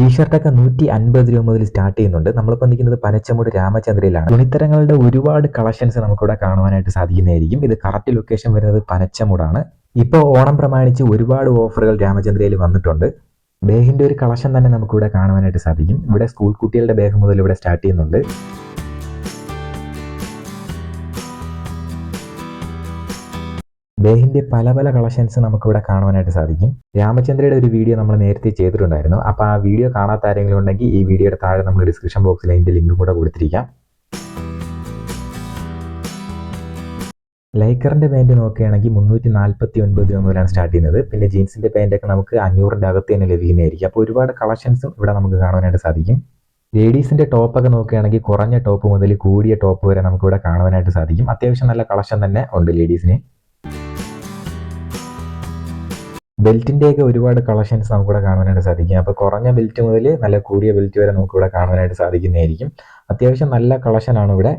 ടീഷർട്ടൊക്കെ നൂറ്റി അൻപത് രൂപ മുതൽ സ്റ്റാർട്ട് ചെയ്യുന്നുണ്ട്. നമ്മളിപ്പോൾ നിൽക്കുന്നത് പനച്ചമൂട് രാമചന്ദ്രയിലാണ്. തുണിത്തരങ്ങളുടെ ഒരുപാട് കളക്ഷൻസ് നമുക്കിവിടെ കാണുവാനായിട്ട് സാധിക്കുന്നതായിരിക്കും. ഇത് കറക്റ്റ് ലൊക്കേഷൻ വരുന്നത് പനച്ചമൂടാണ്. ഇപ്പോൾ ഓണം പ്രമാണിച്ച് ഒരുപാട് ഓഫറുകൾ രാമചന്ദ്രയിൽ വന്നിട്ടുണ്ട്. ബേഹിന്റെ ഒരു കളക്ഷൻ തന്നെ നമുക്കിവിടെ കാണുവാനായിട്ട് സാധിക്കും. ഇവിടെ സ്കൂൾ കുട്ടികളുടെ ബാഗ് മുതൽ ഇവിടെ സ്റ്റാർട്ട് ചെയ്യുന്നുണ്ട്. ബേഹിന്റെ പല പല കളക്ഷൻസ് നമുക്കിവിടെ കാണുവാനായിട്ട് സാധിക്കും. രാമചന്ദ്രയുടെ ഒരു വീഡിയോ നമ്മൾ നേരത്തെ ചെയ്തിട്ടുണ്ടായിരുന്നു. അപ്പോൾ ആ വീഡിയോ കാണാത്ത ആരെങ്കിലും ഉണ്ടെങ്കിൽ ഈ വീഡിയോയുടെ താഴെ നമ്മൾ ഡിസ്ക്രിപ്ഷൻ ബോക്സിൽ അതിന്റെ ലിങ്ക് കൂടെ കൊടുത്തിരിക്കാം. ലൈക്കറിന്റെ പാന്റ് നോക്കുകയാണെങ്കിൽ മുന്നൂറ്റി നാൽപ്പത്തി ഒൻപത് രൂപ മുതലാണ് സ്റ്റാർട്ട് ചെയ്യുന്നത്. പിന്നെ ജീൻസിന്റെ പാന്റൊക്കെ നമുക്ക് അഞ്ഞൂറിന്റെ അകത്ത് തന്നെ ലഭിക്കുന്നതായിരിക്കും. അപ്പോൾ ഒരുപാട് കളക്ഷൻസും ഇവിടെ നമുക്ക് കാണുവാനായിട്ട് സാധിക്കും. ലേഡീസിന്റെ ടോപ്പൊക്കെ നോക്കുകയാണെങ്കിൽ കുറഞ്ഞ ടോപ്പ് മുതൽ കൂടിയ ടോപ്പ് വരെ നമുക്കിവിടെ കാണുവാനായിട്ട് സാധിക്കും. അത്യാവശ്യം നല്ല കളക്ഷൻ തന്നെ ഉണ്ട് ലേഡീസിന്. ബെൽറ്റിന്റെയൊക്കെ ഒരുപാട് കളക്ഷൻസ് നമുക്കിവിടെ കാണാനായിട്ട് സാധിക്കും. അപ്പോൾ കുറഞ്ഞ ബെൽറ്റ് മുതൽ നല്ല കൂടിയ ബെൽറ്റ് വരെ നമുക്കിവിടെ കാണാനായിട്ട് സാധിക്കുന്നതായിരിക്കും. അത്യാവശ്യം നല്ല കളക്ഷനാണ് ഇവിടെ.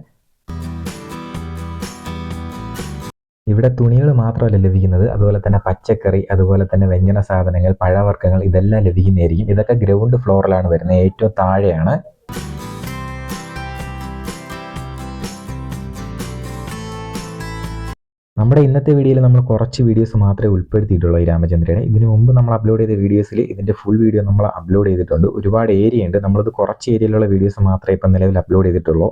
ഇവിടെ തുണികൾ മാത്രമല്ല ലഭിക്കുന്നത്. അതുപോലെ തന്നെ പച്ചക്കറി അതുപോലെ തന്നെ വ്യഞ്ജന സാധനങ്ങൾ പഴവർഗങ്ങൾ ഇതെല്ലാം ലഭിക്കുന്നതായിരിക്കും. ഇതൊക്കെ ഗ്രൗണ്ട് ഫ്ലോറിലാണ് വരുന്നത്. ഏറ്റവും താഴെയാണ്. നമ്മുടെ ഇന്നത്തെ വീഡിയോയിൽ നമ്മൾ കുറച്ച് വീഡിയോസ് മാത്രമേ ഉൾപ്പെടുത്തിയിട്ടുള്ളൂ ഈ രാമചന്ദ്രയുടെ ഇതിനു മുമ്പ് നമ്മൾ അപ്ലോഡ് ചെയ്ത വീഡിയോസിൽ ഇതിന്റെ ഫുൾ വീഡിയോ നമ്മൾ അപ്ലോഡ് ചെയ്തിട്ടുണ്ട്. ഒരുപാട് ഏരിയ ഉണ്ട്. നമ്മളത് കുറച്ച് ഏരിയയിലുള്ള വീഡിയോസ് മാത്രമേ ഇപ്പം നിലവിൽ അപ്ലോഡ് ചെയ്തിട്ടുള്ളൂ.